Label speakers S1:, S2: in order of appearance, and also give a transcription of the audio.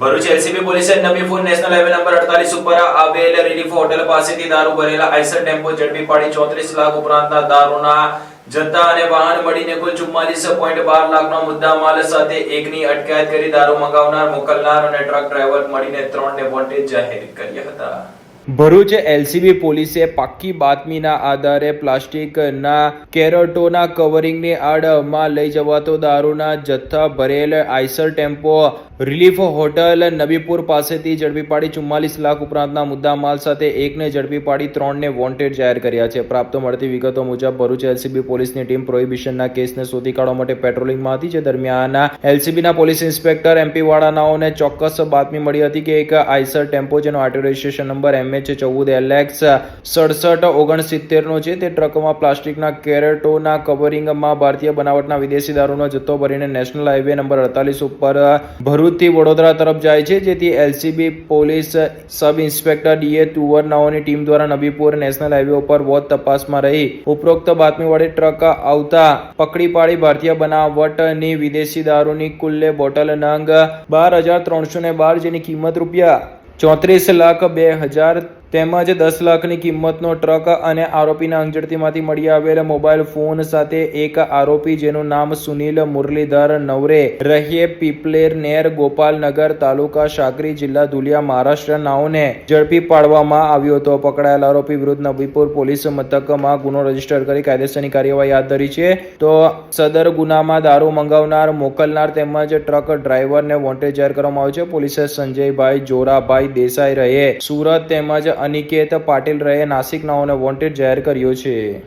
S1: Bharuch LCB પોલીસે Nabipur national highway number અડતાલીસ ઉપર આવેલ રિલીફ હોટેલ પાસેથી દારૂ ભરેલા આઈસર ટેમ્પો ઝડપી પાડી ચોત્રીસ લાખ ઉપરાંતના દારૂના જથ્થા અને વાહન મળીને કુલ ચુમ્માલીસ પોઈન્ટ બાર લાખનો મુદ્દામાલ સાથે એકની અટકાયત કરી દારૂ મંગાવનાર, મોકલનાર અને ટ્રક ડ્રાઈવર મળીને ત્રણને વોન્ટેજ જાહેર કર્યા હતા. ભરૂચ એલસીબી પોલીસે પાક્કી બાતમીના આધારે પ્લાસ્ટિકના કેરેટોના કવરિંગની આડમાં લઈ જવાતો દારૂના જથ્થા ભરેલ Eicher tempo relief hotel Nabipur પાસેથી ઝડપી પાડી ચુમ્માલીસ લાખ ઉપરાંતના મુદ્દા માલ સાથે એકને ઝડપી પાડી ત્રણને વોન્ટેડ જાહેર કર્યા છે. પ્રાપ્ત મળતી વિગતો મુજબ ભરૂચ એલસીબી પોલીસની ટીમ પ્રોહિબિશનના કેસને શોધી કાઢવા માટે પેટ્રોલિંગમાં હતી જે દરમિયાન એલસીબીના પોલીસ ઇન્સ્પેક્ટર એમપી વાળાનાઓને ચોક્કસ બાતમી મળી હતી કે એક આઈસર ટેમ્પો જેનો આરટીઓ રજિસ્ટ્રેશન નંબર એમએચ ચૌદ એલએક્સ સડસઠ ઓગણસિત્તેરનો છે. તે ટ્રકમાં પ્લાસ્ટિકના કેરેટોના કવરિંગમાં ભારતીય બનાવટના વિદેશી દારૂનો જથ્થો ભરીને નેશનલ હાઈવે નંબર અડતાલીસ ઉપર ભરૂચથી વડોદરા તરફ જાય છે. જેથી LCB police sub inspector D તુવરનાઓની team દ્વારા નબીપુર નેશનલ હાઈવે ઉપર વોત તપાસમાં રહી. ઉપરોક્ત બાતમીવાળી ટ્રક આવતા પકડી પાડી ભારતીય બનાવટની વિદેશી દારૂની કુલ્લે બોટલ નંગ બાર હજાર ત્રણસો ને બાર જેની કિંમત રૂપિયા ચોત્રીસ લાખ બે હજાર તેમજ દસ લાખની કિંમતનો ટ્રક અને આરોપીના અંજડતીમાંથી મળી આવેલ મોબાઈલ ફોન સાથે એક આરોપી જેનું નામ સુનિલ મુરલીધર નવરે રહીએ પીપલેર નેર ગોપાલનગર તાલુકા શાકરી જિલ્લા ધુલિયા મહારાષ્ટ્ર નાઓને ઝડપી પાડવામાં આવ્યો હતો. પકડાયેલ આરોપી વિરુદ્ધ નબીપુર પોલીસ મથકમાં ગુનો રજિસ્ટર કરી કાયદેસરની કાર્યવાહી હાથ ધરી છે. તો સદર ગુનામાં દારૂ મંગાવનાર, મોકલનાર તેમજ ટ્રક ડ્રાઈવરને વોન્ટેડ જાહેર કરવામાં આવ્યો છે. પોલીસે સંજયભાઈ, જોરાભાઈ દેસાઈ રહે સુરત તેમજ અનિકેત પાટીલ રહે નાસિક નાઓને વોન્ટેડ જાહેર કર્યો છે.